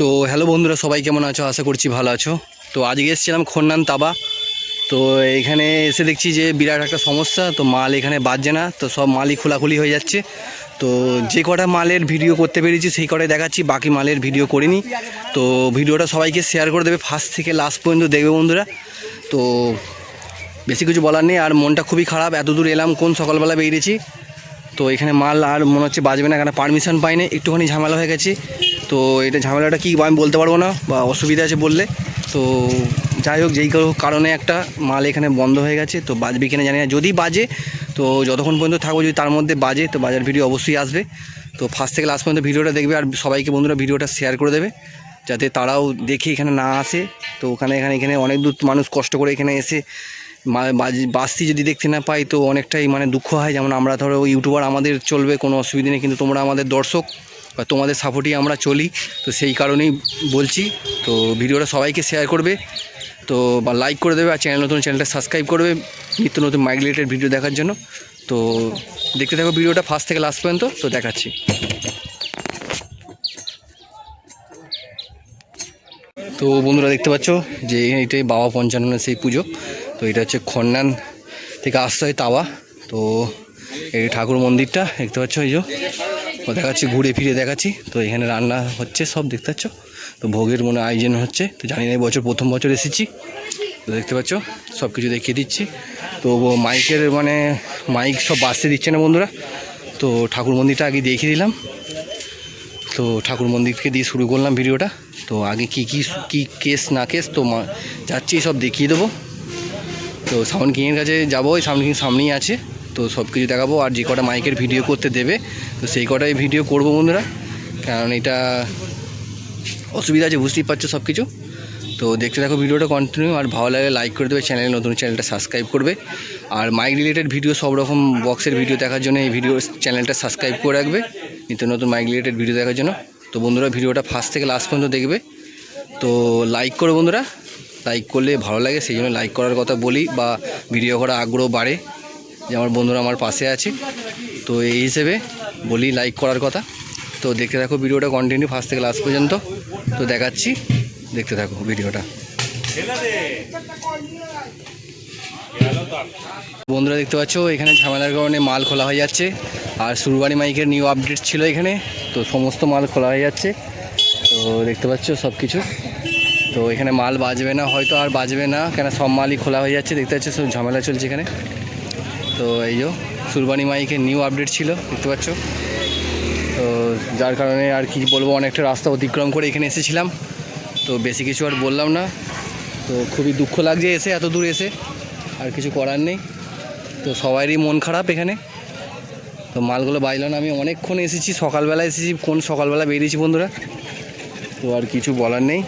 তো হ্যালো বন্ধুরা, সবাই কেমন আছো? আশা করছি ভালো আছো। তো আজকে এসেছিলাম খন্নান তাবা। তো এখানে এসে দেখছি যে বিরাট একটা সমস্যা, তো মাল এখানে বাজছে না, তো সব মালই খোলাখুলি হয়ে যাচ্ছে। তো যে কটা মালের ভিডিও করতে পেরেছি, সেই কটাই দেখাচ্ছি, বাকি মালের ভিডিও করিনি। তো ভিডিওটা সবাইকে শেয়ার করে দেবে ফার্স্ট থেকে লাস্ট পর্যন্ত দেখবে বন্ধুরা। তো বেশি কিছু বলার নেই, আর মনটা খুবই খারাপ, এত দূর এলাম, কোন সকালবেলা বেরিয়েছি। তো এখানে মাল আর মনে হচ্ছে বাজবে না, কেন পারমিশন পাইনি, একটুখানি ঝামেলা হয়ে গেছে। তো এটা ঝামেলাটা কি আমি বলতে পারব না, বা অসুবিধা আছে বললে। তো যাই হোক, যেই কারও কারণে একটা মাল এখানে বন্ধ হয়ে গেছে, তো বাজবে কিনা জানি না। যদি বাজে, তো যতক্ষণ পর্যন্ত থাকব, যদি তার মধ্যে বাজে, তো বাজার ভিডিও অবশ্যই আসবে। তো ফার্স্ট থেকে লাস্ট পর্যন্ত ভিডিওটা দেখবে, আর সবাইকে বন্ধুরা ভিডিওটা শেয়ার করে দেবে, যাতে তারাও দেখে এখানে না আসে। তো ওখানে, এখানে এখানে অনেক দূর মানুষ কষ্ট করে এখানে এসে বাসটি যদি দেখতে না পাই তো অনেকটাই মানে দুঃখ হয়। যেমন আমরা ধরো, ইউটিউবার আমাদের চলবে, কোনো অসুবিধা নেই, কিন্তু তোমরা আমাদের দর্শক বা তোমাদের সাপোর্টেই আমরা চলি। তো সেই কারণেই বলছি, তো ভিডিওটা সবাইকে শেয়ার করবে। তো বা লাইক করে দেবে, আর চ্যানেল নতুন চ্যানেলটা সাবস্ক্রাইব করবে, নিত্য নতুন মাইক রিলেটেড ভিডিও দেখার জন্য। তো দেখতে থাকো ভিডিওটা ফার্স্ট থেকে লাস্ট পর্যন্ত, তো দেখাচ্ছি। তো বন্ধুরা দেখতে পাচ্ছ যে এইটাই বাবা পঞ্চাননের সেই পুজো। তো এটা হচ্ছে খন্নান থেকে আসতে হয় তাওয়া। তো এই ঠাকুর মন্দিরটা, দেখতে পাচ্ছ এই যে। দেখাচ্ছি, ঘুরে ফিরে দেখাচ্ছি। তো এখানে রান্না হচ্ছে, সব দেখতে পাচ্ছ? তো ভোগের মনে আয়োজন হচ্ছে। তো জানি না এই বছর প্রথম বছর এসেছি। তো দেখতে পাচ্ছ, সব কিছু দেখিয়ে দিচ্ছি। তো মাইকের মানে মাইক সব বাঁচতে দিচ্ছে না বন্ধুরা। তো ঠাকুর মন্দিরটা আগে দেখিয়ে দিলাম। তো ঠাকুর মন্দিরকে দিয়ে শুরু করলাম ভিডিওটা। তো আগে কি কি কি কেস, না কেস, তো যাচ্ছি, সব দেখিয়ে দেবো। তো সাউন্ড কিংয়ের কাছে যাব ওই সাউন্ড কিং সামনেই আছে। তো সব কিছু দেখাবো আর যে কটা মাইকের ভিডিও করতে দেবে, তো সেই কটাই ভিডিও করব বন্ধুরা। কারণ এটা অসুবিধা আছে, বুঝতেই পারছ সব কিছু তো দেখতে দেখো ভিডিওটা কন্টিনিউ আর ভালো লাগে লাইক করে দেবে চ্যানেল নতুন চ্যানেলটা সাবস্ক্রাইব করবে। আর মাইক রিলেটেড ভিডিও সব রকম বক্সের ভিডিও দেখার জন্য এই ভিডিও চ্যানেলটা সাবস্ক্রাইব করে রাখবে, নিত্য নতুন মাইক রিলেটেড ভিডিও দেখার জন্য। তো বন্ধুরা, ভিডিওটা ফার্স্ট থেকে লাস্ট পর্যন্ত দেখবে। তো লাইক করো বন্ধুরা লাইক করলে ভালো লাগে, সেই জন্য লাইক করার কথা বলি বা ভিডিও করার আগ্রহ বাড়ে। যে আমার বন্ধুরা আমার পাশে আছে। তো এই হিসেবে বলি লাইক করার কথা। তো দেখতে থাকো ভিডিওটা কন্টিনিউ ফার্স্ট থেকে লাস্ট পর্যন্ত। তো দেখাচ্ছি। দেখতে থাকো ভিডিওটা। বন্ধুরা দেখতে পাচ্ছ, এখানে ঝামেলার কারণে মাল খোলা হয়ে যাচ্ছে। আর সুরবানি মাইকের নিউ আপডেট ছিল এখানে। তো সমস্ত মাল খোলা হয়ে যাচ্ছে। তো দেখতে পাচ্ছ সব কিছু তো এখানে মাল বাজবে না, হয়তো আর বাজবে না। কেন সব মালই খোলা হয়ে যাচ্ছে। দেখতে পাচ্ছ সব ঝামেলা চলছে এখানে। তো এই যে সুরবানি মাইকের নিউ আপডেট ছিল, দেখতে পাচ্ছ? তো যার কারণে আর কি বলব, অনেকটা রাস্তা অতিক্রম করে এখানে এসেছিলাম। তো বেশি কিছু আর বললাম না। তো খুবই দুঃখ লাগছে এসে, এত দূর এসে। আর কিছু করার নেই। তো সবারই মন খারাপ এখানে। তো মালগুলো বাইল না, আমি অনেকক্ষণ এসেছি, সকালবেলা এসেছি, কোন সকালবেলা বেরিয়েছি বন্ধুরা? তো আর কিছু বলার নেই।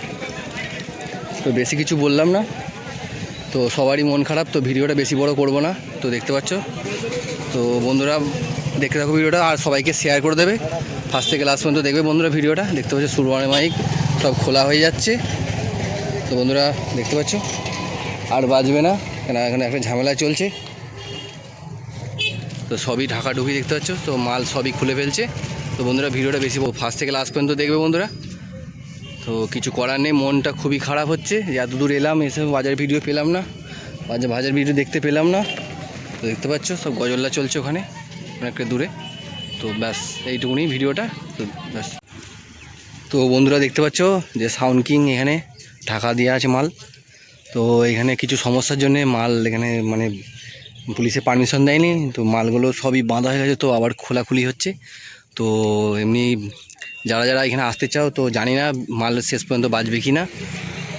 তো বেশি কিছু বললাম না। তো সবারই মন খারাপ, তো ভিডিওটা বেশি বড় করব না, তো দেখতে পাচ্ছ। তো বন্ধুরা, দেখতে থাকো ভিডিওটা, আর সবাইকে শেয়ার করে দেবে। ফার্স্ট থেকে লাস্ট পর্যন্ত দেখবে বন্ধুরা ভিডিওটা। দেখতে পাচ্ছ সুরবানি মাইক সব খোলা হয়ে যাচ্ছে। তো বন্ধুরা, দেখতে পাচ্ছ? আর বাজবে না, কেন এখানে একটা ঝামেলা চলছে। তো সবই ঢাকাঢুকি দেখতে পাচ্ছ, তো মাল সবই খুলে ফেলছে। তো বন্ধুরা, ভিডিওটা বেশি ফার্স্ট থেকে লাস্ট পর্যন্ত দেখবে বন্ধুরা। তো কিছু করার নেই, মনটা খুবই খারাপ হচ্ছে। যে এত দূর এলাম, এসে বাজার ভিডিও পেলাম না। বাজার বাজার ভিডিও দেখতে পেলাম না। তো দেখতে পাচ্ছ, সব গজল্লা চলছে ওখানে, অনেকটা দূরে। তো ব্যাস, এইটুকুনি ভিডিওটা তো ব্যাস। তো বন্ধুরা দেখতে পাচ্ছ, যে সাউন্ড কিং এখানে ঢাকা দেওয়া আছে মাল। তো এখানে কিছু সমস্যার জন্য মাল এখানে মানে পুলিশে পারমিশন দেয়নি। তো মালগুলো সবই বাঁধা হয়ে গেছে, তো আবার খোলাখুলি হচ্ছে। তো এমনি যারা যারা এখানে আসতে চাও, তো জানি না মাল শেষ পর্যন্ত বাঁচবে কি না।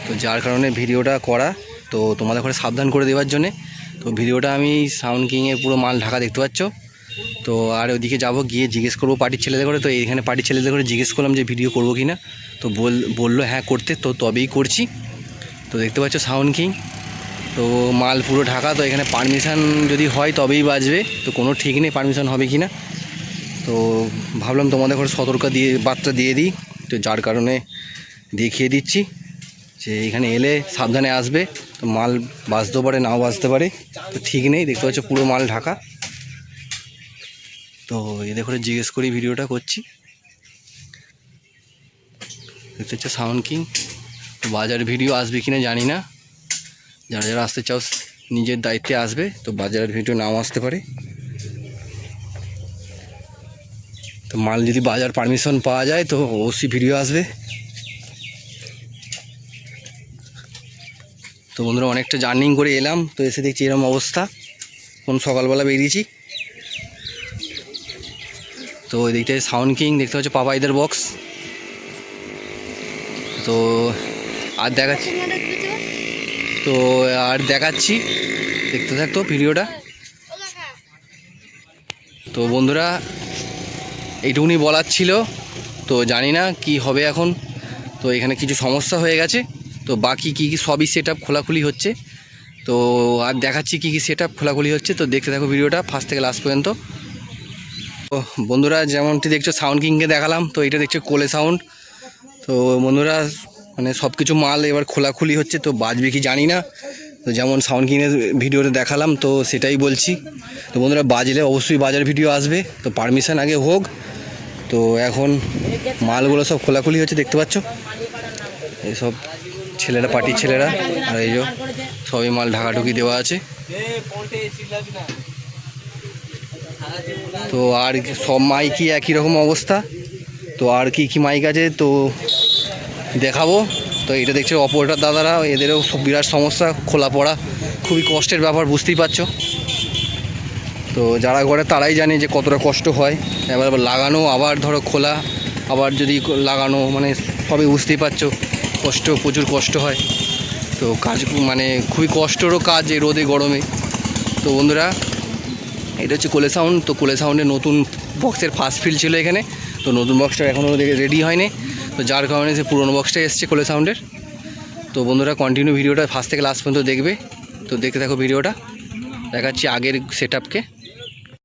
তো যার কারণে ভিডিওটা করা, তো তোমাদের ঘরে সাবধান করে দেওয়ার জন্যে। তো ভিডিওটা আমি সাউন্ড কিংয়ে পুরো মাল ঢাকা দেখতে পাচ্ছ। তো আর ওইদিকে যাব, গিয়ে জিজ্ঞেস করব পার্টির ছেলেদের করে। তো এইখানে পার্টির ছেলেদের করে জিজ্ঞেস করলাম যে ভিডিও করব কি না। তো বল, বলল হ্যাঁ করতে। তো তবেই করছি। তো দেখতে পাচ্ছ সাউন্ড কিং। তো মাল পুরো ঢাকা, তো এখানে পারমিশন যদি হয় তবেই বাজবে তো কোনো ঠিক নেই, পারমিশন হবে কি না। তো ভাবলাম তোমাদের ঘরে সতর্ক দিয়ে বার্তা দিয়ে দিই, তো যার কারণে দেখিয়ে দিচ্ছি যে এখানে এলে সাবধানে আসবে, তো মাল বাঁচতেও পারে, নাও বাঁচতে পারে, তো ঠিক নেই, দেখতে পাচ্ছ পুরো মাল ঢাকা। তো এদের করে জিজ্ঞেস করি ভিডিওটা করছি। দেখতে হচ্ছে সাউন্ড কিং বাজার ভিডিও আসবে কিনা জানি না। যারা যারা আসতে চাও, নিজের দায়িত্বে আসবে, তো বাজারের ভিডিও নাও আসতে পারে। তো মাল যদি বাজার পারমিশন পাওয়া যায় তো অবশ্যই ভিডিও আসবে। তো বন্ধুরা অনেকটা জার্নিং করে এলাম, তো এসে দেখছি এরকম অবস্থা। কোন সকালবেলা বেরিয়েছি। তো ওই দিকটায় সাউন্ড কিং দেখতে পাচ্ছ পাপাইদের বক্স তো আর দেখাচ্ছি তো আর দেখাচ্ছি। দেখতে থাকতো ভিডিওটা তো বন্ধুরা এইটুকুনি বলার ছিল। তো জানি না কি হবে এখন। তো এখানে কিছু সমস্যা হয়ে গেছে। তো বাকি কী কী সবই সেট আপ খোলাখুলি হচ্ছে। তো আর দেখাচ্ছি কী কী সেট আপ খোলাখুলি হচ্ছে। তো দেখতে থাকো ভিডিওটা ফার্স্ট থেকে লাস্ট পর্যন্ত। তো বন্ধুরা, যেমনটি দেখছ সাউন্ড কিংকে দেখালাম। তো এটা দেখছ কোলে সাউন্ড তো বন্ধুরা মানে সব কিছু মাল এবার খোলাখুলি হচ্ছে। তো বাজবে কি জানি না। তো যেমন সাউন্ড কিংয়ের ভিডিওতে দেখালাম, তো সেটাই বলছি। তো বন্ধুরা, বাজলে অবশ্যই বাজার ভিডিও আসবে। তো পারমিশন আগে হোক। তো এখন মালগুলো সব খোলাখুলি হচ্ছে, দেখতে পাচ্ছ? এইসব ছেলেরা, পার্টির ছেলেরা, আর এই যে সবই মাল ঢাকাঢুকি দেওয়া আছে। তো আর সব মাইকই একই রকম অবস্থা। তো আর কি কি মাইক আছে, তো দেখাবো। তো এটা দেখছে অপরেটার দাদারা, এদেরও সব বিরাট সমস্যা খোলা পড়া খুবই কষ্টের ব্যাপার, বুঝতেই পারছ। তো যারা করে তারাই জানে যে কতটা কষ্ট হয়। এবার লাগানো আবার ধরো খোলা, আবার যদি লাগানো মানে সবই বুঝতেই পারছ, কষ্ট, প্রচুর কষ্ট হয়। তো কাজ মানে খুবই কষ্টেরও কাজ এই রোদে, গরমে। তো বন্ধুরা, এটা হচ্ছে কোলে সাউন্ড। তো কোলে সাউন্ডের নতুন বক্সের ফার্স্ট ফিল ছিল এখানে। তো নতুন বক্সটা এখনও রেডি হয়নি। তো যার কারণে সে পুরনো বক্সটা এসছে কোলে সাউন্ডের। তো বন্ধুরা কন্টিনিউ ভিডিওটা ফার্স্ট থেকে লাস্ট পর্যন্ত দেখবে। তো দেখতে থাকো ভিডিওটা দেখাচ্ছি আগের সেট আপকে